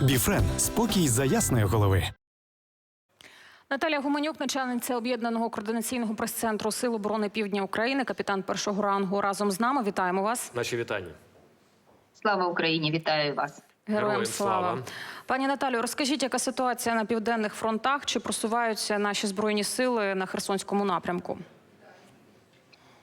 Біфрен спокій за ясної голови. Наталя Гуменюк, начальниця об'єднаного координаційного прес-центру Сил оборони Півдня України, капітан першого рангу разом з нами. Вітаємо вас. Наші вітання. Слава Україні! Вітаю вас. Героям, Героям слава. слава. Пані Наталю, розкажіть, яка ситуація на південних фронтах? Чи просуваються наші збройні сили на Херсонському напрямку?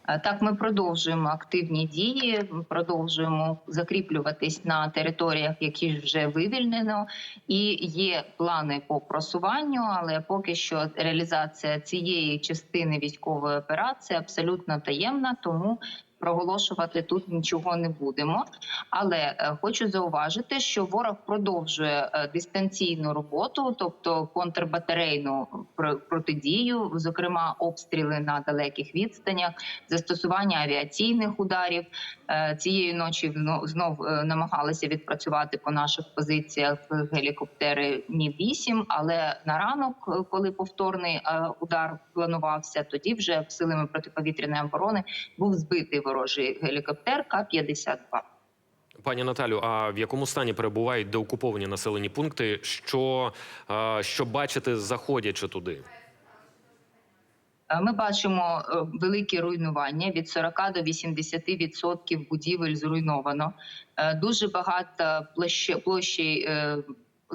Е, Так, ми продовжуємо активні дії, продовжуємо закріплюватись на територіях, які вже вивільнено, і є плани по просуванню, але поки що реалізація цієї частини військової операції абсолютно таємна, тому проголошувати тут нічого не будемо. Але е, хочу зауважити, що ворог продовжує е, дистанційну роботу, тобто контрбатарейну пр- протидію, зокрема обстріли на далеких відстанях, застосування авіаційних ударів. Е, Цієї ночі знов е, намагалися відпрацювати по наших позиціях гелікоптери Мі 8 але на ранок, е, коли повторний е, удар планувався, тоді вже силами протиповітряної оборони був збитий ворожий гелікоптер К-52. Пані Наталю, а в якому стані перебувають деокуповані населені пункти? Що, е, що бачите, заходячи туди? Е, Ми бачимо е, великі руйнування від 40 до 80% будівель зруйновано. Дуже багато площі, площі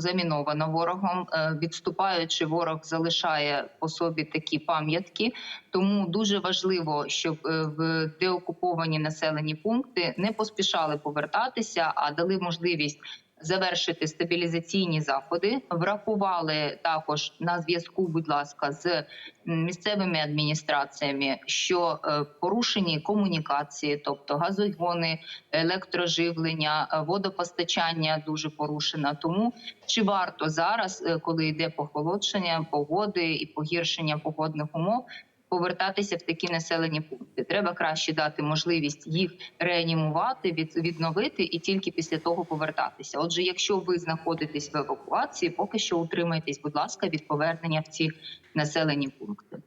заміновано ворогом. Е, Відступаючи, ворог залишає по собі такі пам'ятки. Тому дуже важливо, щоб е, в деокуповані населені пункти не поспішали повертатися, а дали можливість завершити стабілізаційні заходи. Врахували також на зв'язку, будь ласка, з місцевими адміністраціями, що е, порушені комунікації, тобто газогони, електроживлення, е, водопостачання дуже порушено. Тому чи варто зараз, е, коли йде похолодшення погоди і погіршення погодних умов, повертатися в такі населені пункти. Треба краще дати можливість їх реанімувати, від, відновити і тільки після того повертатися. Отже, якщо ви знаходитесь в евакуації, поки що утримайтесь, будь ласка, від повернення в ці населені пункти.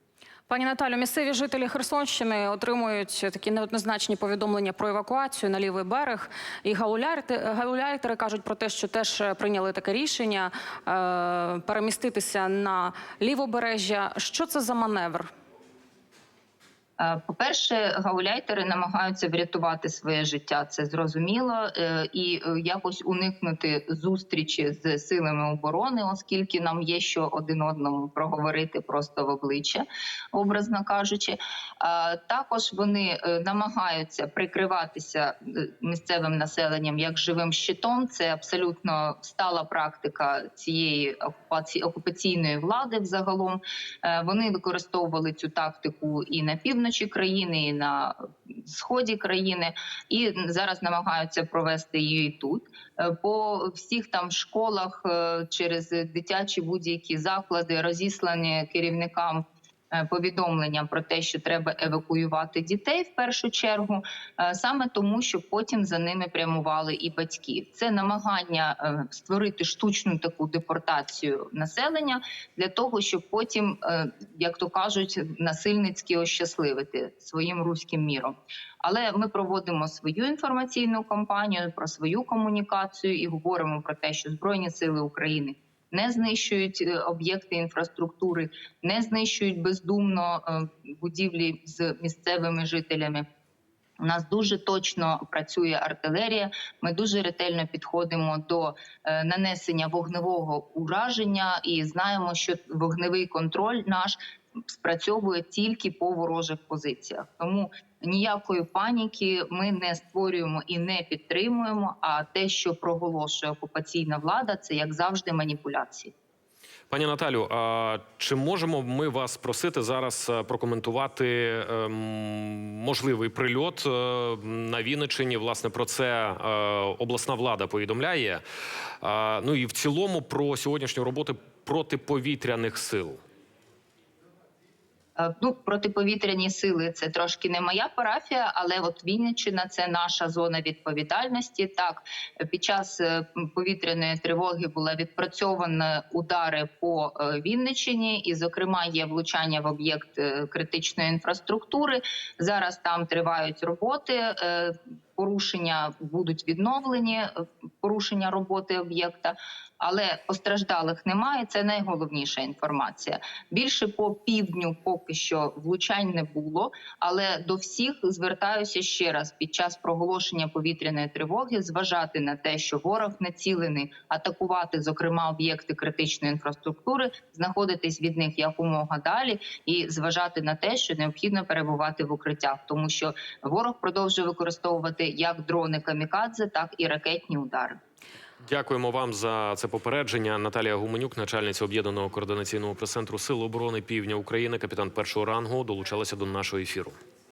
Пані Наталю, місцеві жителі Херсонщини отримують такі неоднозначні повідомлення про евакуацію на лівий берег. І гауляйтери кажуть про те, що теж прийняли таке рішення е, переміститися на лівобережжя. Що це за маневр? Е, По-перше, гауляйтери намагаються врятувати своє життя, це зрозуміло, е, і е, якось уникнути зустрічі з силами оборони, оскільки нам є що один одному проговорити просто в обличчя, образно кажучи. Також вони намагаються прикриватися місцевим населенням як живим щитом. Це абсолютно стала практика цієї окупації окупаційної влади. Взагалом вони використовували цю тактику і на півночі країни, і на сході країни, і зараз намагаються провести її тут. Е, По всіх там школах е, через дитячі будь-які заклади розіслані керівникам. Е, Повідомлення про те, що треба евакуювати дітей в першу чергу, е, саме тому, що потім за ними прямували і батьки. Це намагання е, створити штучну таку депортацію населення для того, щоб потім, як то кажуть, насильницьки ощасливити своїм руським міром. Але ми проводимо свою інформаційну кампанію про свою комунікацію і говоримо про те, що збройні сили України. Не знищують е, об'єкти інфраструктури, не знищують бездумно е, будівлі з місцевими жителями. У нас дуже точно працює артилерія. Ми дуже ретельно підходимо до е, нанесення вогневого ураження і знаємо, що вогневий контроль наш спрацьовує тільки по ворожих позиціях. Тому ніякої паніки ми не створюємо і не підтримуємо. А те, що проголошує окупаційна влада, це як завжди маніпуляції. Пані Наталю, а чи можемо ми вас просити зараз е, прокоментувати ем, можливий прильот е, на Вінниччині? Власне, про це е, обласна влада повідомляє. Ну і в цілому про сьогоднішню роботу протиповітряних сил. Е, Ну, протиповітряні сили це трошки не моя парафія, але от Вінниччина це наша зона відповідальності. Так, під час е, повітряної тривоги була відпрацьована удари по е, Вінниччині, і, зокрема, є влучання в об'єкт критичної інфраструктури. Зараз там тривають роботи. порушення будуть відновлені, порушення роботи об'єкта, але постраждалих немає. Це найголовніша інформація. Більше по півдню поки що влучань не було, але до всіх звертаюся ще раз під час проголошення повітряної тривоги зважати на те, що ворог націлений атакувати, зокрема, об'єкти критичної інфраструктури, знаходитись від них якомога далі, і зважати на те, що необхідно перебувати в укриттях, тому що ворог продовжує використовувати як дрони камікадзе, так і ракетні удари. Дякуємо вам за це попередження. Наталія Гуменюк, начальниця об'єднаного координаційного прес-центру Сил оборони Півдня України, капітан першого рангу, долучалася до нашого ефіру.